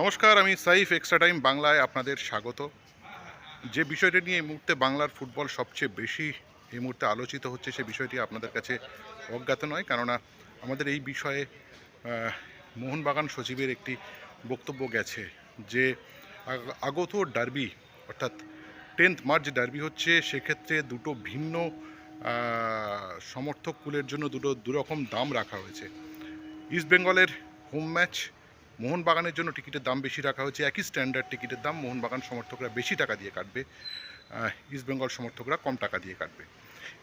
নমস্কার, আমি Saif extra time বাংলায় আপনাদের স্বাগত। যে বিষয়টি নিয়ে এই মুহূর্তে বাংলার ফুটবল সবচেয়ে বেশি এই মুহূর্তে আলোচিত হচ্ছে, সে বিষয়টি আপনাদের কাছে অজ্ঞাত নয়। কেননা আমাদের এই বিষয়ে মোহনবাগান সচিবের একটি বক্তব্য গেছে যে আগত ডার্বি, অর্থাৎ টেন্থ মার্চ ডার্বি হচ্ছে, সেক্ষেত্রে দুটো ভিন্ন সমর্থক কুলের জন্য দুটো দুরকম দাম রাখা হয়েছে। ইস্ট বেঙ্গলের হোম ম্যাচ মোহনবাগানের জন্য টিকিটের দাম বেশি রাখা হয়েছে। একই স্ট্যান্ডার্ড টিকিটের দাম মোহনবাগান সমর্থকরা বেশি টাকা দিয়ে কাটবে। আহ, ইস্ট বেঙ্গল সমর্থকরা কম টাকা দিয়ে কাটবে।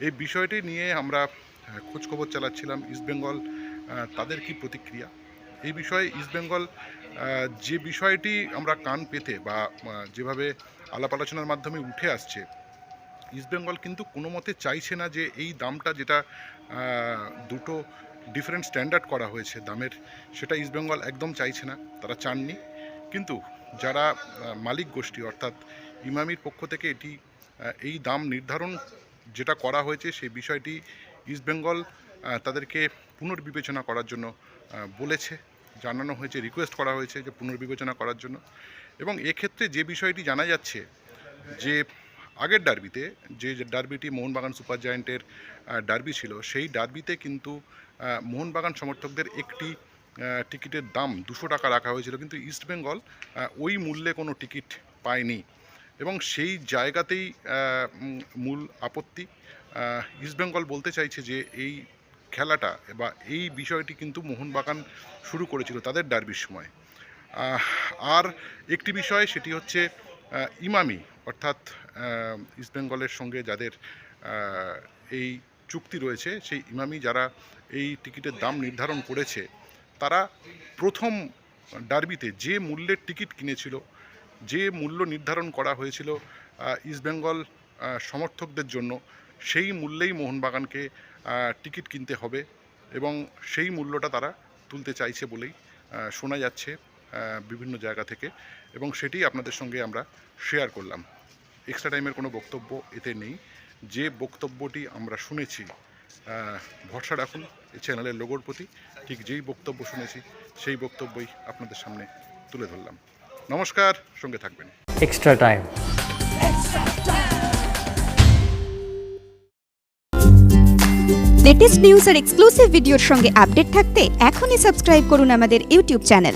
এই বিষয়টি নিয়ে আমরা খোঁজখবর চালাচ্ছিলাম ইস্ট বেঙ্গল তাদের কি প্রতিক্রিয়া? এই বিষয়ে ইস্ট বেঙ্গল যে বিষয়টি আমরা কান পেতে বা যেভাবে আলাপ আলোচনার মাধ্যমে উঠে আসছে ইস্টবেঙ্গল কিন্তু কোনো মতে চাইছে না যে এই দামটা যেটা দুটো ডিফারেন্ট স্ট্যান্ডার্ড করা হয়েছে দামের। সেটা ইস্টবেঙ্গল একদম চাইছে না, তারা চাননি। কিন্তু যারা মালিক গোষ্ঠী, অর্থাৎ ইমামির পক্ষ থেকে এটি এই দাম নির্ধারণ যেটা করা হয়েছে সেই বিষয়টি ইস্টবেঙ্গল তাদেরকে পুনর্বিবেচনা করার জন্য বলেছে। জানানো হয়েছে রিকোয়েস্ট করা হয়েছে যে পুনর্বিবেচনা করার জন্য। এবং এক্ষেত্রে যে বিষয়টি জানা যাচ্ছে যে আগের ডার্বিতে, যে ডার্বিটি মোহনবাগান সুপার জায়েন্টের ডার্বি ছিল, সেই ডার্বিতে কিন্তু মোহনবাগান সমর্থকদের একটি টিকিটের দাম দুশো টাকা রাখা হয়েছিল, কিন্তু ইস্টবেঙ্গল ওই মূল্যে কোনো টিকিট পায়নি। এবং সেই জায়গাতেই মূল আপত্তি ইস্টবেঙ্গল বলতে চাইছে যে এই খেলাটা বা এই বিষয়টি কিন্তু মোহনবাগান শুরু করেছিল তাদের ডার্বির সময়। আর একটি বিষয় সেটি হচ্ছে ইমামি, অর্থাৎ ইস্টবেঙ্গলের সঙ্গে যাদের এই চুক্তি রয়েছে, সেই ইমামি যারা এই টিকিটের দাম নির্ধারণ করেছে, তারা প্রথম ডার্বিতে যে মূল্যের টিকিট কিনেছিল, যে মূল্য নির্ধারণ করা হয়েছিল ইস্টবেঙ্গল সমর্থকদের জন্য, সেই মূল্যেই মোহনবাগানকে টিকিট কিনতে হবে এবং সেই মূল্যটা তারা তুলতে চাইছে বলেই শোনা যাচ্ছে। বিভিন্ন জায়গা থেকে এবং সেটি আপনাদের সঙ্গে আমরা শেয়ার করলাম। এক্সট্রা টাইমের কোনো বক্তব্য এতে নেই। যে বক্তব্যটি আমরা শুনেছি ভরসা রাখুন এই চ্যানেলের লোগোর প্রতি। ঠিক যেই বক্তব্য শুনেছি সেই বক্তব্যই আপনাদের সামনে তুলে ধরলাম। নমস্কার সঙ্গে থাকবেন। এক্সট্রা টাইম লেটেস্ট নিউজ আর এক্সক্লুসিভ ভিডিওর সঙ্গে আপডেট থাকতে এখনই সাবস্ক্রাইব করুন আমাদের ইউটিউব চ্যানেল